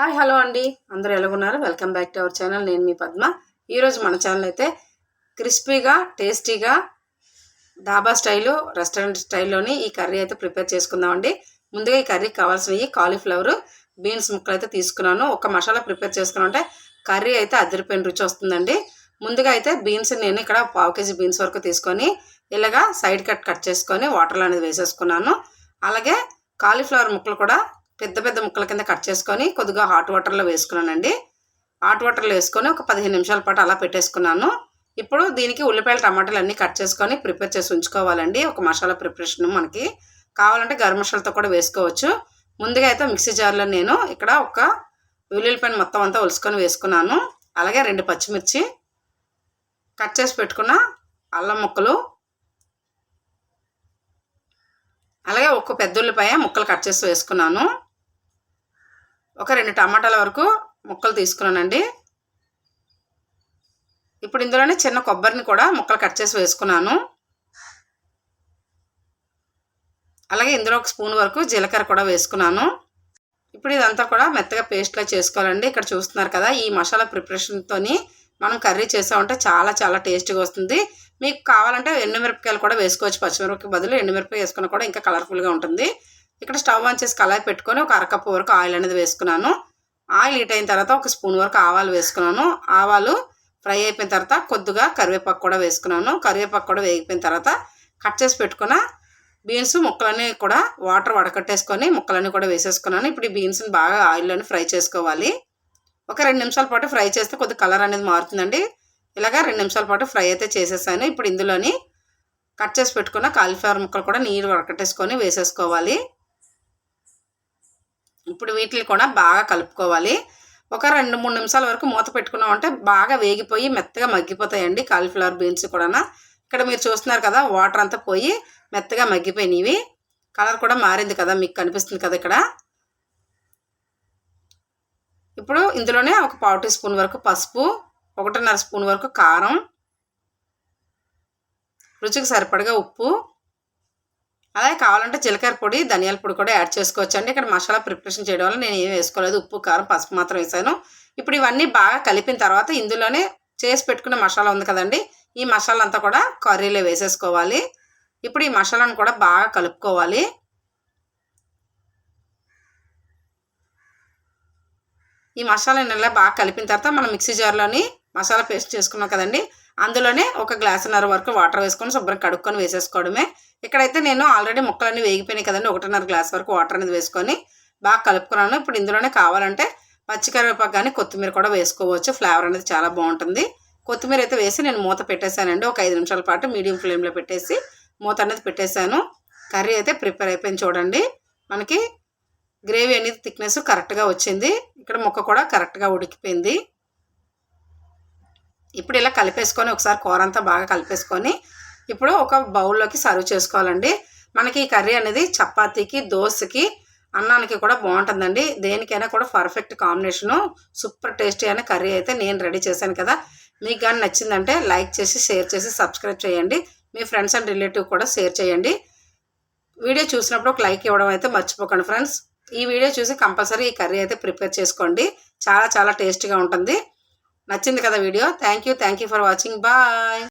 Hi hello అండి. అందరూ ఎలాగున్నారు? Welcome back to our channel. నేను మీ పద్మ. ఈరోజు మన ఛానల్ అయితే క్రిస్పీగా టేస్టీగా డాబా స్టైలు రెస్టారెంట్ స్టైల్లోని ఈ కర్రీ అయితే ప్రిపేర్ చేసుకుందామండి. ముందుగా ఈ కర్రీకి కావాల్సినవి కాలీఫ్లవర్ బీన్స్ ముక్కలు అయితే తీసుకున్నాను. ఒక మసాలా ప్రిపేర్ చేసుకున్నామంటే కర్రీ అయితే అదిరిపోయిన రుచి వస్తుందండి. ముందుగా అయితే బీన్స్ నేను ఇక్కడ పావు కేజీ బీన్స్ వరకు తీసుకొని ఇలాగా సైడ్ కట్ కట్ చేసుకొని వాటర్లో అనేది వేసేసుకున్నాను. అలాగే కాలీఫ్లవర్ ముక్కలు కూడా పెద్ద పెద్ద ముక్కల కింద కట్ చేసుకొని కొద్దిగా హాట్ వాటర్లో వేసుకున్నానండి. హాట్ వాటర్లో వేసుకొని ఒక పదిహేను నిమిషాల పాటు అలా పెట్టేసుకున్నాను. ఇప్పుడు దీనికి ఉల్లిపాయలు టమాటాలు అన్నీ కట్ చేసుకొని ప్రిపేర్ చేసి ఉంచుకోవాలండి. ఒక మసాలా ప్రిపరేషన్ మనకి కావాలంటే గరం మసాలాతో కూడా వేసుకోవచ్చు. ముందుగా అయితే మిక్సీ జార్లో నేను ఇక్కడ ఒక ఉల్లిపాయను మొత్తం అంతా ఒలుసుకొని వేసుకున్నాను. అలాగే రెండు పచ్చిమిర్చి కట్ చేసి పెట్టుకున్న అల్లం ముక్కలు. అలాగే ఒక పెద్ద ఉల్లిపాయ ముక్కలు కట్ చేసి వేసుకున్నాను. ఒక రెండు టమాటాల వరకు ముక్కలు తీసుకున్నానండి. ఇప్పుడు ఇందులోనే చిన్న కొబ్బరిని కూడా ముక్కలు కట్ చేసి వేసుకున్నాను. అలాగే ఇందులో ఒక స్పూన్ వరకు జీలకర్ర కూడా వేసుకున్నాను. ఇప్పుడు ఇదంతా కూడా మెత్తగా పేస్ట్లా చేసుకోవాలండి. ఇక్కడ చూస్తున్నారు కదా ఈ మసాలా ప్రిపరేషన్తో మనం కర్రీ చేసామంటే చాలా చాలా టేస్టీగా వస్తుంది. మీకు కావాలంటే ఎండుమిరపకాయలు కూడా వేసుకోవచ్చు. పచ్చిమిరపకాయ బదులు ఎండుమిరపకాయ వేసుకున్నా కూడా ఇంకా కలర్ఫుల్గా ఉంటుంది. ఇక్కడ స్టవ్ ఆన్ చేసి కళాయి పెట్టుకొని ఒక అరకప్పు వరకు ఆయిల్ అనేది వేసుకున్నాను. ఆయిల్ హీట్ అయిన తర్వాత ఒక స్పూన్ వరకు ఆవాలు వేసుకున్నాను. ఆవాలు ఫ్రై అయిపోయిన తర్వాత కొద్దిగా కరివేపాకు కూడా వేసుకున్నాను. కరివేపాకు కూడా వేగిపోయిన తర్వాత కట్ చేసి పెట్టుకున్న బీన్స్ ముక్కలన్నీ కూడా వాటర్ వడకట్టేసుకొని ముక్కలన్నీ కూడా వేసేసుకున్నాను. ఇప్పుడు ఈ బీన్స్ని బాగా ఆయిల్లోనే ఫ్రై చేసుకోవాలి. ఒక రెండు నిమిషాల పాటు ఫ్రై చేస్తే కొద్ది కలర్ అనేది మారుతుందండి. ఇలాగా రెండు నిమిషాల పాటు ఫ్రై అయితే చేసేసాను. ఇప్పుడు ఇందులోని కట్ చేసి పెట్టుకున్న కాలీఫ్లవర్ ముక్కలు కూడా నీరు వడకట్టేసుకొని వేసేసుకోవాలి. ఇప్పుడు వీటిని కూడా బాగా కలుపుకోవాలి. ఒక రెండు మూడు నిమిషాల వరకు మూత పెట్టుకున్నాం అంటే బాగా వేగిపోయి మెత్తగా మగ్గిపోతాయండి కాలీఫ్లవర్ బీన్స్ కూడా ఇక్కడ మీరు చూస్తున్నారు కదా వాటర్ అంతా పోయి మెత్తగా మగ్గిపోయినవి. కలర్ కూడా మారింది కదా మీకు కనిపిస్తుంది కదా ఇక్కడ. ఇప్పుడు ఇందులోనే ఒక పావు టీ స్పూన్ వరకు పసుపు ఒకటిన్నర స్పూన్ వరకు కారం రుచికి సరిపడగా ఉప్పు అలాగే కావాలంటే జీలకర్ర పొడి ధనియాల పొడి కూడా యాడ్ చేసుకోవచ్చు అండి ఇక్కడ మసాలా ప్రిపరేషన్ చేయడం వల్ల నేను ఏం వేసుకోలేదు. ఉప్పు కారం పసుపు మాత్రం వేసాను. ఇప్పుడు ఇవన్నీ బాగా కలిపిన తర్వాత ఇందులోనే చేసి పెట్టుకున్న మసాలా ఉంది కదండి. ఈ మసాలా అంతా కూడా కర్రీలో వేసేసుకోవాలి. ఇప్పుడు ఈ మసాలాను కూడా బాగా కలుపుకోవాలి. ఈ మసాలా నెల బాగా కలిపిన తర్వాత మనం మిక్సీ జార్లోని మసాలా పేస్ట్ చేసుకున్నాం కదండి. అందులోనే ఒక గ్లాసున్నర వరకు వాటర్ వేసుకొని శుభ్రం కడుక్కొని వేసేసుకోవడమే. ఇక్కడైతే నేను ఆల్రెడీ ముక్కలన్నీ వేగిపోయినాయి కదండి. ఒకటిన్నర గ్లాస్ వరకు వాటర్ అనేది వేసుకొని బాగా కలుపుకున్నాను. ఇప్పుడు ఇందులోనే కావాలంటే పచ్చికరివేపాకు కానీ కొత్తిమీర కూడా వేసుకోవచ్చు. ఫ్లేవర్ అనేది చాలా బాగుంటుంది. కొత్తిమీర అయితే వేసి నేను మూత పెట్టేశానండి. ఒక ఐదు నిమిషాల పాటు మీడియం ఫ్లేమ్లో పెట్టేసి మూత అనేది పెట్టేశాను. కర్రీ అయితే ప్రిపేర్ అయిపోయింది చూడండి. మనకి గ్రేవీ అనేది థిక్నెస్ కరెక్ట్గా వచ్చింది. ఇక్కడ ముక్క కూడా కరెక్ట్గా ఉడికిపోయింది. ఇప్పుడు ఇలా కలిపేసుకొని ఒకసారి కూర అంతా బాగా కలిపేసుకొని ఇప్పుడు ఒక బౌల్లోకి సర్వ్ చేసుకోవాలండి. మనకి ఈ కర్రీ అనేది చపాతీకి దోశకి అన్నానికి కూడా బాగుంటుందండి. దేనికైనా కూడా పర్ఫెక్ట్ కాంబినేషను సూపర్ టేస్టీ అయిన కర్రీ అయితే నేను రెడీ చేశాను కదా. మీకు కానీ నచ్చిందంటే లైక్ చేసి షేర్ చేసి సబ్స్క్రైబ్ చేయండి. మీ ఫ్రెండ్స్ అండ్ రిలేటివ్ కూడా షేర్ చేయండి. వీడియో చూసినప్పుడు ఒక లైక్ ఇవ్వడం అయితే మర్చిపోకండి ఫ్రెండ్స్. ఈ వీడియో చూసి కంపల్సరీ ఈ కర్రీ అయితే ప్రిపేర్ చేసుకోండి. చాలా చాలా టేస్టీగా ఉంటుంది. నచ్చింది కదా video. Thank you thank you for watching bye